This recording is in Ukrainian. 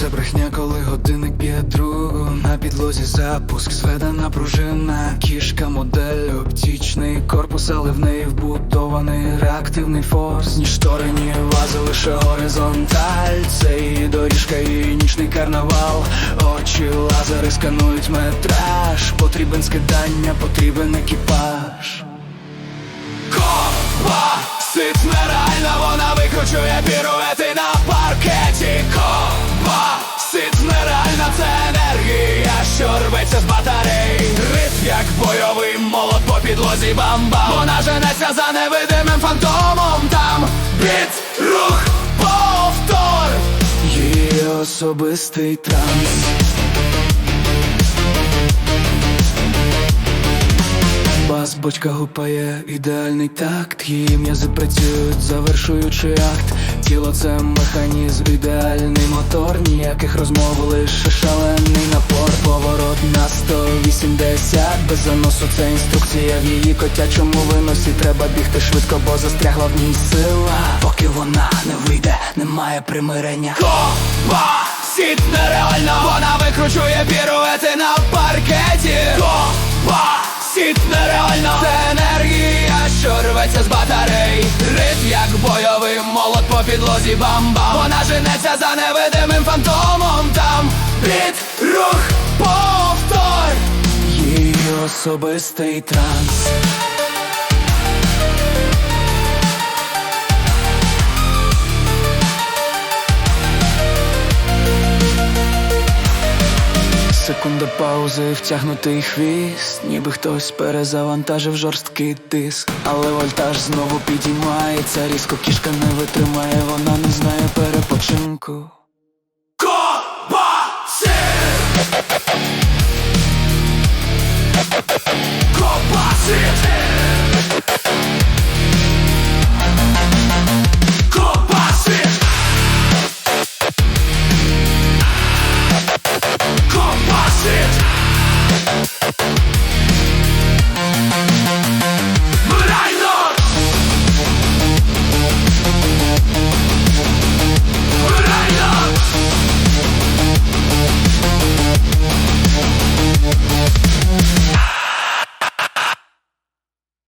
Це брехня, коли годинник б'є другу. На підлозі запуск, зведена пружина корпус, але в неї вбудований реактивний форс. Ні штори, ні вази, лише горизонталь. Це її доріжка і нічний карнавал. Очі лазери сканують метраж. Потрібен скидання, потрібен екіпаж. Копа, сит нереальна, вона викручує піруети підлозі бамбам Вона женеться за невидимим фантомом. Там біт, рух, повтор. Її особистий транс. Бас, бочка гупає, ідеальний такт. Її м'язи працюють, завершуючи акт. Тіло це механізм, ідеальний мотор. Ніяких розмов, лише шалений Без заносу. Це інструкція в її котячому виносі. Треба бігти швидко, бо застрягла в ній сила. Поки вона не вийде, немає примирення. Копа! Сіт нереально, вона викручує піруети на паркеті. Копа! Сіт нереально Це енергія, що рветься з батарей. Ритм як бойовий молот по підлозі бамбам. Вона женеться за невидимим фантомом особистий транс. Секунда паузи, втягнутий хвіст, ніби хтось перезавантажив жорсткий тиск, але вольтаж знову підіймається, різко кішка не витримає, вона не знає перепочинку.